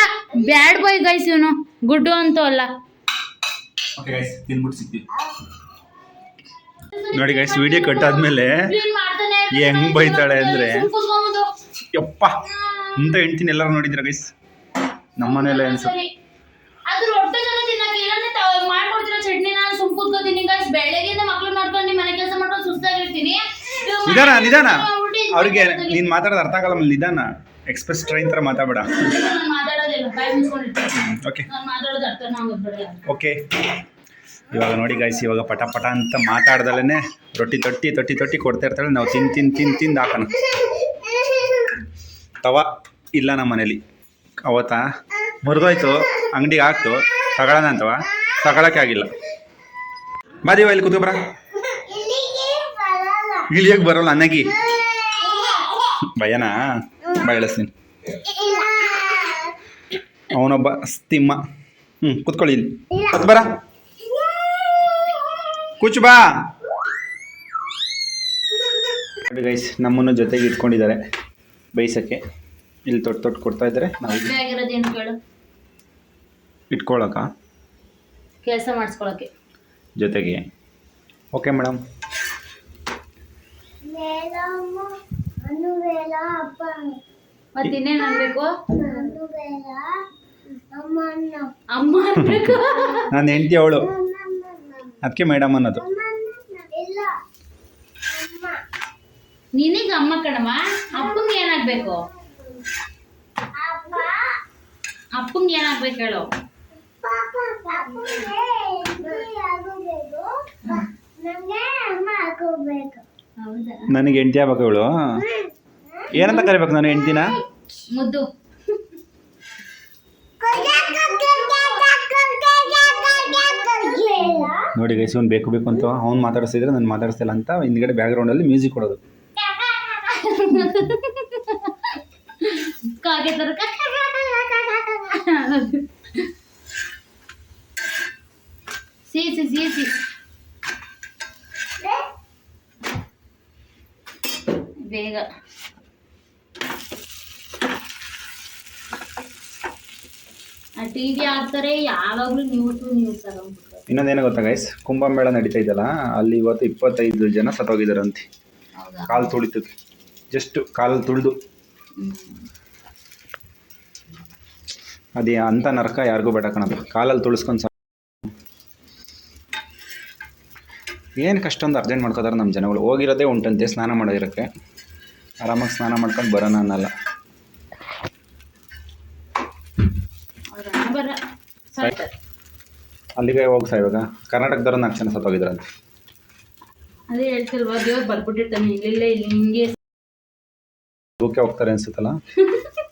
ಬ್ಯಾಡ್ ಬಾಯ್ ಗೈಸ್ ಇವನು. ಗುಡ್ಡು ಅಂತೂ ಅಲ್ಲ. ಓಕೆ ಗೈಸ್ ತಿನ್ಬಿಟ್ಟು ಸಿಗ್ತೀವಿ ನೋಡಿ ಗೈಸ್ ವಿಡಿಯೋ ಕಟ್ ಆದ್ಮೇಲೆ ಹೆಂಗ್ ಬೈತಾಳೆ ಅಂದ್ರೆ? ಯಪ್ಪ ಅಂತ ಹೆಂಡ್ತಿನ ಎಲ್ಲರೂ ನೋಡಿದ್ರ ಗೈಸ್ ನಮ್ಮನೇಲೆ ಅನ್ಸುತ್ತೆ. ಸರಿ. ಅದು ರೊಟ್ಟೆ ಜೊತೆ ತಿನ್ನಕ್ಕೆ ಇಲ್ಲಾಂದ್ರೆ ತಾವ್ ಚಟ್ನಿ ನಾನು ಸುಮ್ ಗೈಸ್ ಬೆಳಗ್ಗೆಯಿಂದ ಮಕ್ಳು ಮಾಡ್ಕೊಂಡು ಮನೆ ಕೆಲಸ ಮಾಡ್ಕೊಂಡು ಸುಸ್ತಾಗಿರ್ತೀನಿ. ಇವಾಗ ನಿಧಾನ ನಿಧಾನ. ಅವ್ರಿಗೆ. ನೀನ್ ಮಾತಾಡೋದು ಅರ್ಥ ಆಗಲ್ಲ ನಿಧಾನ. ಎಕ್ಸ್ಪ್ರೆಸ್ ಟ್ರೈನ್ ತರ ಮಾತಾಡಬೇಡ. ಓಕೆ ಇವಾಗ ನೋಡಿ ಗಾಯ್ಸ್ ಇವಾಗ ಪಟ ಪಟ ಅಂತ ಮಾತಾಡ್ದಲೇ ರೊಟ್ಟಿ ತೊಟ್ಟಿ ತೊಟ್ಟಿ ತೊಟ್ಟಿ ಕೊಡ್ತಾ ಇರ್ತಾಳೆ. ನಾವು ತಿನ್ ತಿನ್ ತಿನ್, ತಿಂದು ಹಾಕೋಣ. ತವ ಇಲ್ಲ ನಮ್ಮ ಮನೇಲಿ. ಅವತ್ತ ಮುರಿದೋಯ್ತು, ಅಂಗಡಿಗೆ ಹಾಕ್ತು. ತಗೊಳ್ಳೋಣ ಅಂತವ. ತಗೊಳಕ್ಕೆ ಆಗಿಲ್ಲ. ಬಾದಿವ ಇಲ್ಲಿ ಕುತ್ಕೊಬ್ರ ಇಳಿಯಕ್ಕೆ ಬರೋಲ್ಲ ಅನ್ನಗಿ ಭಯನಾ? ಬಯಳಿಸ್ತೀನಿ ಅವನೊಬ್ಬ ತಿಮ್ಮ ಹ್ಞೂ ಕುತ್ಕೊಳ್ಳಿ ಇಲ್ಲಿ. ಹತ್ತು ಬರ ಕೂಚು ಬಾ. ಗೈಸ್ ನಮ್ಮನ್ನು ಜೊತೆಗೆ ಇಟ್ಕೊಂಡಿದ್ದಾರೆ. ಬೈಸಕ್ಕೆ ಇಲ್ಲಿ ತೊಟ್ಟು ತೊಟ್ಟು ಕೊಡ್ತಾ ಇದ್ದಾರೆ. ನಾವು ಇಟ್ಕೊಳ್ಳೋಕ ಕೆಲಸ ಮಾಡಿಸ್ಕೊಳಕ್ಕೆ. ಜೊತೆಗೆ. ಓಕೆ ಮೇಡಮ್ ಮತ್ತೆ ಇನ್ನೇನು ಅನ್ಬೇಕು? ಅಮ್ಮ ಅನ್ಬೇಕು. ನಾನು ಹೆಂಡತಿ ಅವಳು. ಅದಕ್ಕೆ ಮೇಡಮ್ ಅನ್ನೋದು. ನಿನಗೆ ಅಮ್ಮ ಕಣಮ್ಮ ಅಪ್ಪಂಗೆ ಏನಾಗ್ಬೇಕು? ಅಪ್ಪಂಗೆ ಏನಾಗ್ಬೇಕು ಹೇಳು. ಹೌದಾ? ನನಗೆ ಹೆಂಡತಿ ಆಗ್ಬೇಕು ಇವಳು? ಏನಂತ ಕರಿಬೇಕು ನಾನು ಹೆಂಡತಿನ? ಮುದ್ದು. ನೋಡಿ ಗೈಸ್ ಅವ್ನು ಬೇಕು ಬೇಕು ಅಂತ ಅವ್ನು ಮಾತಾಡಿಸಿದ್ರೆ ನಾನು ಮಾತಾಡಿಸ್ತಿಲ್ಲ ಅಂತ ಹಿಂದ್ಗಡೆ ಬ್ಯಾಕ್ಗ್ರೌಂಡಲ್ಲಿ ಮ್ಯೂಸಿಕ್ ಕೊಡೋದು. ಸೀಸಿ ಸೀಸಿ ಬೇಗ. ಟಿ ವಿ ಆಗ್ತಾರೆ ಯಾವಾಗಲೂ ನ್ಯೂಸು ನ್ಯೂಸ್ ತಗೊಂಡ್ಬಿಡ್ತಾರೆ ಇನ್ನೊಂದೇನೋ ಗೊತ್ತಾ ಗೈಸ್ ಕುಂಭಮೇಳ ನಡೀತಾ ಇದೆಯಲ್ಲ ಅಲ್ಲಿ ಇವತ್ತು ಇಪ್ಪತ್ತೈದು ಜನ ಸತ್ತೋಗಿದಾರಂತೆ ಕಾಲು ತುಳಿತು. ಜಸ್ಟ್ ಕಾಲು ತುಳಿದು. ಅದೇ ಅಂತ ನರಕ ಯಾರಿಗೂ ಬೇಡ ಕಣಪ್ಪ. ಕಾಲಲ್ಲಿ ತುಳಿಸ್ಕೊಂಡು ಸಾ ಏನು ಕಷ್ಟೊಂದು ಅರ್ಜೆಂಟ್ ಮಾಡ್ಕೋತಾರೆ ನಮ್ಮ ಜನಗಳು. ಹೋಗಿರೋದೇ ಉಂಟಂತೆ ಸ್ನಾನ ಮಾಡೋದಿರೋಕ್ಕೆ. ಆರಾಮಾಗಿ ಸ್ನಾನ ಮಾಡ್ಕೊಂಡು ಬರೋಣ ಅನ್ನಲ್ಲ. ಸರಿ. ಅಲ್ಲಿಗೆ ಹೋಗ್ಸ ಇವಾಗ. ಕರ್ನಾಟಕದವ್ರು ನಾಲ್ಕು ಜನ ಸತ್ತೋಗಿದ್ರಂತೆ ಅದೇ ಹೇಳ್ತಿಲ್ವಾ ದೇವ್ರು ಬರ್ಬಿಟ್ಟಿರ್ತಾನೆ ಇಲ್ಲಿಲ್ಲ ಇಲ್ಲಿ ಹಿಂಗೆ. ಓಕೆ ಹೋಗ್ತಾರೆ ಅನ್ಸುತ್ತಲ್ಲ.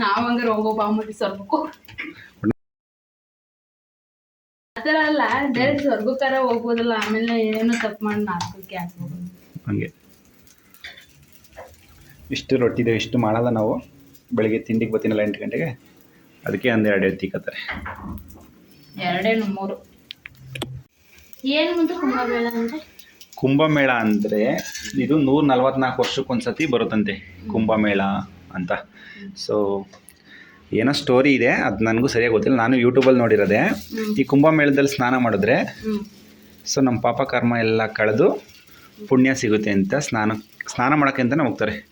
ನಾವ್ ಹಂಗಾರೆ ಹೋಗೋ ಬಾಮುಲಿ ಆ ಆತರ ಅಲ್ಲ ಡೈರೆಕ್ಟ್ ಸ್ವರ್ಗಕ್ಕಾರ ಹೋಗ್ಬೋದಲ್ಲ ಆಮೇಲೆ ಏನೇನೋ ತಪ್ಪು ಮಾಡಿ ನಾಲ್ಕಕ್ಕೆ ಹಾಕ್ಬೋದು. ಹಂಗೆ. ಇಷ್ಟು ರೊಟ್ಟಿದೆ ಇಷ್ಟು ಮಾಡಲ್ಲ ನಾವು. ಬೆಳಿಗ್ಗೆ ತಿಂಡಿಗೆ ಬರ್ತೀನಲ್ಲ ಎಂಟು ಗಂಟೆಗೆ ಅದಕ್ಕೆ ಒಂದೆರಡು ಎರಡು ತಿಕ್ಕತ್ತಾರೆ ಎರಡೇನು ಮೂರು. ಏನು ಮುಂದೆ ಕುಂಭಮೇಳ ಅಂದ್ರೆ? ಕುಂಭಮೇಳ ಅಂದರೆ ಇದು ನೂರ ನಲ್ವತ್ನಾಲ್ಕು ವರ್ಷಕ್ಕೊಂದ್ಸತಿ ಬರುತ್ತಂತೆ ಕುಂಭಮೇಳ ಅಂತ. ಸೊ ಏನೋ ಸ್ಟೋರಿ ಇದೆ ಅದು ನನಗೂ ಸರಿಯಾಗಿ ಗೊತ್ತಿಲ್ಲ. ನಾನು ಯೂಟ್ಯೂಬಲ್ಲಿ ನೋಡಿರೋದೆ. ಈ ಕುಂಭಮೇಳದಲ್ಲಿ ಸ್ನಾನ ಮಾಡಿದ್ರೆ ಸೊ ನಮ್ಮ ಪಾಪ ಕರ್ಮ ಎಲ್ಲ ಕಳೆದು ಪುಣ್ಯ ಸಿಗುತ್ತೆ ಅಂತ ಸ್ನಾನ ಸ್ನಾನ ಮಾಡೋಕ್ಕೆ ಅಂತಲೇ ಹೋಗ್ತಾರೆ.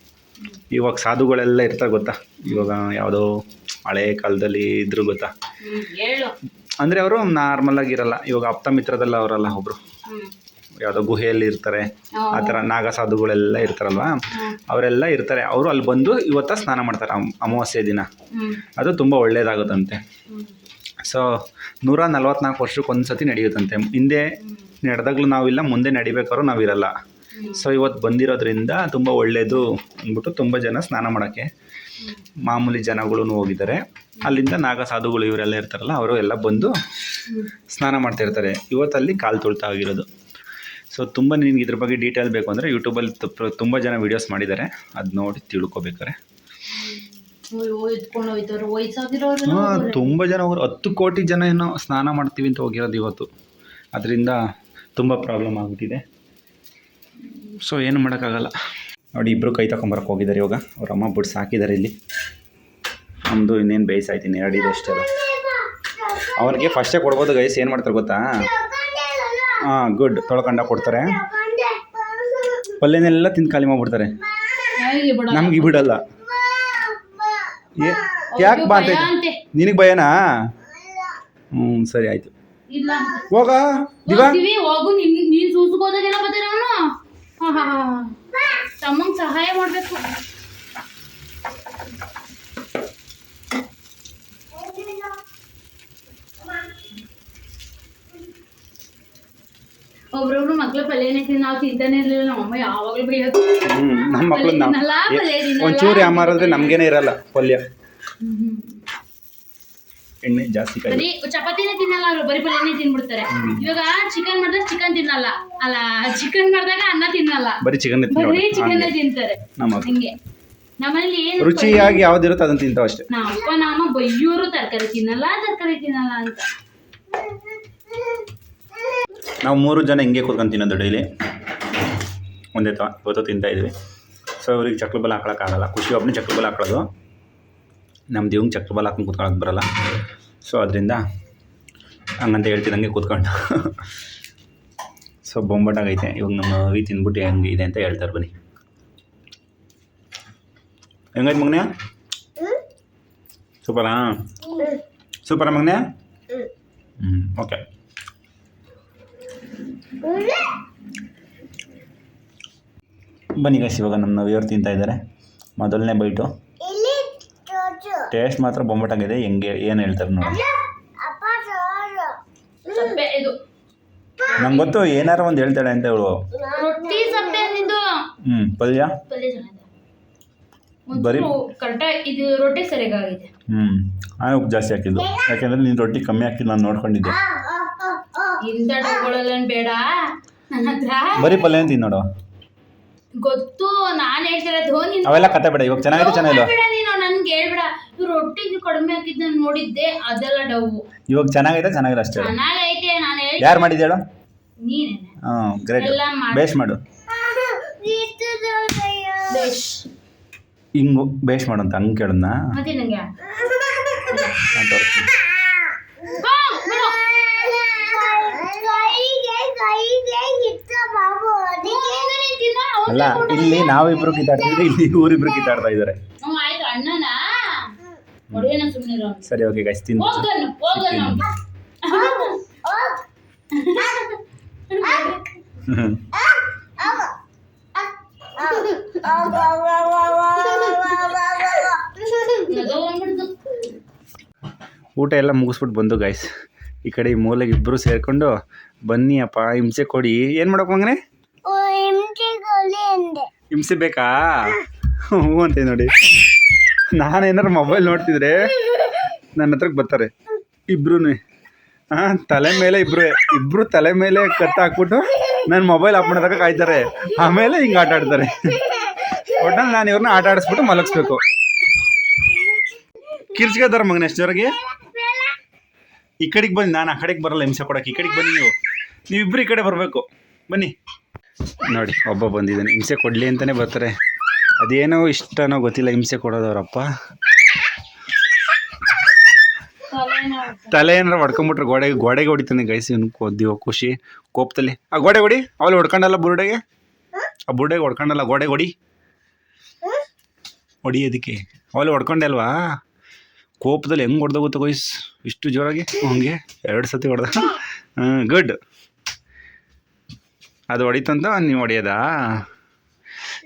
ಇವಾಗ ಸಾಧುಗಳೆಲ್ಲ ಇರ್ತಾರೆ ಗೊತ್ತಾ? ಇವಾಗ ಯಾವುದೋ ಹಳೆ ಕಾಲದಲ್ಲಿ ಇದ್ರು ಗೊತ್ತಾ? ಅಂದರೆ ಅವರು ನಾರ್ಮಲಾಗಿ ಇರಲ್ಲ ಇವಾಗ ಅಪ್ತ ಮಿತ್ರದಲ್ಲ ಅವರಲ್ಲ ಒಬ್ಬರು ಯಾವುದೋ ಗುಹೆಯಲ್ಲಿ ಇರ್ತಾರೆ. ಆ ಥರ ನಾಗ ಸಾಧುಗಳೆಲ್ಲ ಇರ್ತಾರಲ್ವಾ? ಅವರೆಲ್ಲ ಇರ್ತಾರೆ. ಅವರು ಅಲ್ಲಿ ಬಂದು ಇವತ್ತ ಸ್ನಾನ ಮಾಡ್ತಾರೆ ಅಮಾವಾಸ್ಯ ದಿನ. ಅದು ತುಂಬ ಒಳ್ಳೆಯದಾಗುತ್ತಂತೆ ಸೊ ನೂರ ನಲ್ವತ್ನಾಲ್ಕು ವರ್ಷಕ್ಕೆ ಒಂದು ಸತಿ ನಡೆಯುತ್ತಂತೆ. ಹಿಂದೆ ನಡೆದಾಗಲೂ ನಾವಿಲ್ಲ ಮುಂದೆ ನಡಿಬೇಕಾದ್ರೂ ನಾವಿರಲ್ಲ. ಸೊ ಇವತ್ತು ಬಂದಿರೋದ್ರಿಂದ ತುಂಬ ಒಳ್ಳೆಯದು ಅಂದ್ಬಿಟ್ಟು ತುಂಬ ಜನ ಸ್ನಾನ ಮಾಡೋಕ್ಕೆ ಮಾಮೂಲಿ ಜನಗಳೂ ಹೋಗಿದ್ದಾರೆ. ಅಲ್ಲಿಂದ ನಾಗ ಸಾಧುಗಳು ಇವರೆಲ್ಲ ಇರ್ತಾರಲ್ಲ ಅವರು ಎಲ್ಲ ಬಂದು ಸ್ನಾನ ಮಾಡ್ತಿರ್ತಾರೆ. ಇವತ್ತಲ್ಲಿ ಕಾಲು ತುಳ್ತಾ ಆಗಿರೋದು. ಸೊ ತುಂಬ ನಿನಗೆ ಇದ್ರ ಬಗ್ಗೆ ಡೀಟೇಲ್ ಬೇಕು ಅಂದರೆ ಯೂಟ್ಯೂಬಲ್ಲಿ ತುಂಬ ಜನ ವೀಡಿಯೋಸ್ ಮಾಡಿದ್ದಾರೆ. ಅದು ನೋಡಿ ತಿಳ್ಕೊಬೇಕಾರೆ ಹಾಂ ತುಂಬ ಜನ ಹೋಗ್ರು. ಹತ್ತು ಕೋಟಿ ಜನ ಏನೋ ಸ್ನಾನ ಮಾಡ್ತೀವಿ ಅಂತ ಹೋಗಿರೋದು ಇವತ್ತು. ಅದರಿಂದ ತುಂಬ ಪ್ರಾಬ್ಲಮ್ ಆಗಿಬಿಟ್ಟಿದೆ. ಸೊ ಏನು ಮಾಡೋಕ್ಕಾಗಲ್ಲ. ನೋಡಿ ಇಬ್ಬರು ಕೈ ತಗೊಂಬರಕ್ಕೆ ಹೋಗಿದ್ದಾರೆ ಇವಾಗ. ಅವ್ರ ಅಮ್ಮ ಬಿಡ್ಸಿ ಹಾಕಿದ್ದಾರೆ ಇಲ್ಲಿ. ನಮ್ಮದು ಇನ್ನೇನು ಬೇಯಿಸಾಯ್ತೀನಿ ಎರಡು ಇದೆ ಅಷ್ಟೆಲ್ಲ ಅವ್ರಿಗೆ ಫಸ್ಟೇ ಕೊಡ್ಬೋದು ಗೈಸ್ ಏನು ಮಾಡ್ತಾರೆ ಗೊತ್ತಾ? ಹಾಂ ಗುಡ್ ತೊಳ್ಕೊಂಡ ಕೊಡ್ತಾರೆ. ಪಲ್ಯನೆಲ್ಲ ತಿಂದು ಖಾಲಿ ಮಾಡ್ಬಿಡ್ತಾರೆ. ನಮ್ಗೆ ಬಿಡಲ್ಲ. ಯಾಕೆ ಬಾ ಅಂತ ನಿನಗೆ ಭಯನಾ? ಹ್ಞೂ ಸರಿ ಆಯಿತು. ಹೋಗ ದಿವಾ. ತಮ್ಮಂಗ್ ಸಹಾಯ ಮಾಡಬೇಕು. ಒಬ್ರೊಬ್ರು ಮಕ್ಳ ಪಲ್ಯನೇ ತಿನ್ನ ನಾವು ತಿಂತಾನೆ ಇರ್ಲಿಲ್ಲ ನಮ್ಮ ಅಮ್ಮ ಯಾವಾಗ್ಲೂ ಬೈಯೋದು ನಮ್ಮ ಒಂಚೂರು ಯಾಮಾರ ಅಂದ್ರೆ ನಮ್ಗೇನೆ ಇರಲ್ಲ ಪಲ್ಯ. ಎಣ್ಣೆ ಜಾಸ್ತಿ ಬರೀ ಚಪಾತಿನೇ ತಿನ್ನಲ್ಲ ಅವ್ರು ಬರೀ ಪಲ್ಯನೇ ತಿನ್ಬಿಡ್ತಾರೆ. ಇವಾಗ ಚಿಕನ್ ಮಾಡಿದ್ರೆ ಚಿಕನ್ ತಿನ್ನಲ್ಲ. ಅಲ್ಲ ಚಿಕನ್ ಮಾಡಿದಾಗ ಅನ್ನ ತಿನ್ನಲ್ಲ. ಬರೀ ಚಿಕನ್ ಬರೀ ಚಿಕನ್ ತಿಂತಾರೆ. ಹಿಂಗೆ. ನಮ್ಮನೇಲಿ ಏನು ರುಚಿಯಾಗಿ ಯಾವ್ದಿರುತ್ತೋ ಅದನ್ನ ತಿಂತಾವ ಅಷ್ಟೇ. ನಮ್ಮ ಅಪ್ಪ ನಮ್ಮ ಬೈಯೋರು ತರಕಾರಿ ತಿನ್ನಲ್ಲ ತರಕಾರಿ ತಿನ್ನಲ್ಲ ಅಂತ. ನಾವು ಮೂರು ಜನ ಹಿಂಗೆ ಕೂತ್ಕೊಂಡು ತಿನ್ನೋದು ಡೈಲಿ. ಒಂದೇ ತ ಇವತ್ತು ತಿಂತಾ ಇದ್ವಿ. ಸೊ ಅವ್ರಿಗೆ ಚಕ್ರ ಬಲ ಹಾಕೊಳಕ್ಕಾಗಲ್ಲ. ಖುಷಿ ಒಬ್ಬನೇ ಚಕ್ರ ಬಲ ಹಾಕೊಳ್ಳೋದು. ನಮ್ಮ ದೇವಂಗೆ ಚಕ್ರ ಬಲ ಹಾಕೊಂಡು ಕೂತ್ಕೊಳಕ್ಕೆ ಬರಲ್ಲ. ಸೊ ಅದರಿಂದ ಹಂಗಂತ ಹೇಳ್ತೀನಿ ಹಂಗೆ ಕೂತ್ಕೊಂಡು. ಸೊ ಬೊಂಬಾಟಾಗೈತೆ. ಇವಾಗ ನಮ್ಮ ಅವಿ ತಿಂದ್ಬಿಟ್ಟು ಹೆಂಗೆ ಇದೆ ಅಂತ ಹೇಳ್ತಾರೆ ಬನ್ನಿ. ಹೆಂಗೈತೆ ಮಗನೇ? ಸೂಪರಾ? ಸೂಪರಾ ಮಗನೇ? ಹ್ಞೂ ಓಕೆ. ಬನ್ನಿ ಗೈಸ್ ಇವಾಗ ನಮ್ಮ ನವಿಯವ್ರು ತಿಂತಾ ಇದ್ದಾರೆ. ಮೊದಲನೇ ಬೈಟು ಟೇಸ್ಟ್ ಮಾತ್ರ ಬೊಂಬಟಾಗಿದೆ. ಹೆಂಗೆ ಏನು ಹೇಳ್ತಾರೆ ನೋಡಿ. ಸಪ್ಪೆ ಇದು. ನಂಗೆ ಗೊತ್ತು ಏನಾರ ಒಂದು ಹೇಳ್ತಾಳೆ ಅಂತ ಹೇಳು. ರೊಟ್ಟಿ ಸಪ್ಪೆ ಹ್ಞೂ ಪಲ್ಯ? ಪಲ್ಯ ಬರೀ- ಕರೆಕ್ಟಾಗಿ ಇದು ರೊಟ್ಟಿ ಸರಿಯಾಗಿದೆ ಹ್ಞೂ ಆ ಉಪ್ಪು ಜಾಸ್ತಿ ಹಾಕಿದ್ದು. ಯಾಕೆಂದ್ರೆ ನೀನು ರೊಟ್ಟಿ ಕಮ್ಮಿ ಹಾಕಿದ್ದು ನಾನು ನೋಡ್ಕೊಂಡಿದ್ದೆ. ಇಂಥ ಬೇಡ. ನನ್ನ ಹತ್ರ. ಬರೀ ಪಲ್ಯ ಅಂತ ನೋಡು. ಗೊತ್ತು ನಾನು ಹೇಳ್ತಿರೋದು ನೀನು ಅವೆಲ್ಲ ಕತೆ ಬೇಡ ಇವಾಗ ಚೆನ್ನಾಗಿದೆ ಚೆನ್ನಾಗಿಲ್ಲ ನನ್ಗೆ ಹೇಳ್ಬೇಡ ಇವ್ರು ರೊಟ್ಟಿಗೆ ಕಡಿಮೆ ಹಾಕಿದ್ದು ನೋಡಿದ್ದೆ ಅದೆಲ್ಲ ಡವ್ ಇವಾಗ ಚೆನ್ನಾಗೈತೆ ಚೆನ್ನಾಗಿಲ್ಲ ಅಷ್ಟೇ ಚೆನ್ನಾಗೈತೆ ನಾನು ಹೇಳಿ ಯಾರು ಮಾಡಿದ್ದೇಳು ನೀನೇನೆ. ಹಾಂ ಗ್ರೇಟ್ ಎಲ್ಲ ಮಾಡಿ ಬೇಸ್ ಮಾಡು. ಹಿಂಗು ಬೇಸ್ ಮಾಡು ಅಂತ ಹಂಗೆ ಕೇಳೋಣ ಮತ್ತೆ ನಂಗೆ? ಅಲ್ಲ ಇಲ್ಲಿ ನಾವಿಬ್ರು ಕಿತ್ತಾಡ್ತಿದ್ರೆ ಇಲ್ಲಿ ಊರಿಬ್ರು ಕಿತ್ತಾಡ್ತಾ ಇದ್ದಾರೆ ಹ್ಮ್, ಆಯ್ತು ಅಣ್ಣನ ಹೊಡೆಯೋಣ ಸುಮ್ಮನೆ ಸರಿ ಓಕೆ ಗೈಸ್ ತಿನ್ನು. ಊಟ ಎಲ್ಲ ಮುಗಿಸ್ಬಿಟ್ಟು ಬಂದು ಗೈಸ್ ಈ ಕಡೆ ಈ ಮೂಲೆಗೆ ಇಬ್ಬರು ಸೇರ್ಕೊಂಡು ಬನ್ನಿ ಅಪ್ಪ ಹಿಂಸೆ ಕೊಡಿ ಏನು ಮಾಡಪ್ಪ ಹಂಗನೆ ಹಿಂಸೆ ಬೇಕಾ ಹ್ಞೂ ಅಂತ ನೋಡಿ ನಾನೇನಾರು ಮೊಬೈಲ್ ನೋಡ್ತಿದ್ರೆ ನನ್ನ ಹತ್ರಕ್ಕೆ ಬರ್ತಾರೆ. ಇಬ್ರು ಹಾಂ ತಲೆ ಮೇಲೆ ಇಬ್ರು ಇಬ್ರು ತಲೆ ಮೇಲೆ ಕತ್ತ ಹಾಕ್ಬಿಟ್ಟು ನನ್ನ ಮೊಬೈಲ್ ಆಫ್ ಮಾಡೋದಕ್ಕೆ ಕಾಯ್ತಾರೆ. ಆಮೇಲೆ ಹಿಂಗೆ ಆಟ ಆಡ್ತಾರೆ. ಒಟ್ಟಲ್ಲಿ ನಾನು ಇವ್ರನ್ನ ಆಟ ಆಡಿಸ್ಬಿಟ್ಟು ಮಲಗಿಸ್ಬೇಕು. ಕಿರ್ಚ್ಕೋತಾರ ಮಗನ ಎಷ್ಟು ಜೋರಾಗಿ ಈ ಕಡೆಗೆ ಬನ್ನಿ, ನಾನು ಆ ಕಡೆಗೆ ಬರಲ್ಲ, ಹಿಂಸೆ ಕೊಡೋಕೆ ಈ ಕಡೆಗೆ ಬನ್ನಿ ನೀವು. ನೀವಿಬ್ರು ಈ ಕಡೆ ಬರಬೇಕು. ಬನ್ನಿ. ನೋಡಿ, ಒಬ್ಬ ಬಂದಿದ್ದಾನೆ. ಹಿಂಸೆ ಕೊಡಲಿ ಅಂತಲೇ ಬರ್ತಾರೆ. ಅದೇನೋ ಇಷ್ಟನೋ ಗೊತ್ತಿಲ್ಲ, ಹಿಂಸೆ ಕೊಡೋದವ್ರಪ್ಪ. ತಲೆ ಏನಾರ ಹೊಡ್ಕೊಂಬಿಟ್ರೆ ಗೋಡೆಗೆ ಗೋಡೆಗೆ ಹೊಡಿತಾನೆ ಗೈಸಿ ಕೊದ್ದೀವ ಖುಷಿ. ಕೋಪದಲ್ಲಿ. ಆ ಗೋಡೆ ಹೊಡಿ. ಅವಳು ಹೊಡ್ಕೊಂಡಲ್ಲ ಬುರುಡೆಗೆ? ಆ, ಬುರುಡೆಗೆ ಹೊಡ್ಕೊಂಡಲ್ಲ, ಗೋಡೆಗೆ ಹೊಡಿ. ಹೊಡಿ ಅದಕ್ಕೆ. ಅವಳು ಹೊಡ್ಕೊಂಡೆ ಅಲ್ವಾ? ಕೋಪದಲ್ಲಿ ಹೆಂಗೆ ಹೊಡೆದ ಗೊತ್ತ ಗೈಸ್ ಇಷ್ಟು ಜೋರಾಗಿ? ಹಂಗೆ. ಎರಡು ಸತಿ ಹೊಡೆದ. ಗುಡ್ ಅದು ಹೊಡಿತಂತ ನೀವು ಹೊಡಿಯೋದಾ?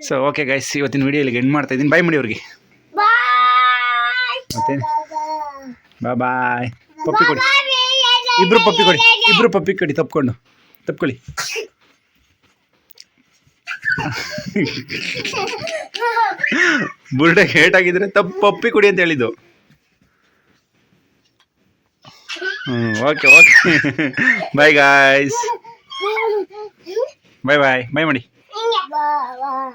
ಸೊ ಓಕೆ ಗೈಸ್ ಇವತ್ತಿನ ವಿಡಿಯೋ ಇಲ್ಲಿಗೆ ಎಂಡ್ ಮಾಡ್ತಾ ಇದ್ದೀನಿ. ಬಾಯ್ ಮಾಡಿ ಅವ್ರಿಗೆ. ಮತ್ತೆ ಬಾಯ್ ಬಾಯ್ ಪಪ್ಪಿ ಕೊಡಿ. ಇಬ್ರು ಪಪ್ಪಿ ಕೊಡಿ. ಇಬ್ರು ಪಪ್ಪಿ ಕೊಡಿ ತಪ್ಕೊಂಡು. ತಪ್ಕೊಳ್ಳಿ. ಬುರ್ಡೆ ಹೇಟ್ ಆಗಿದ್ರೆ ತಪ್ಪು ಪಪ್ಪಿ ಕೊಡಿ ಅಂತ ಹೇಳಿದ್ದು. ಹ್ಞೂ okay okay bye guys bye bye bye ಮಾಡಿ. 我我。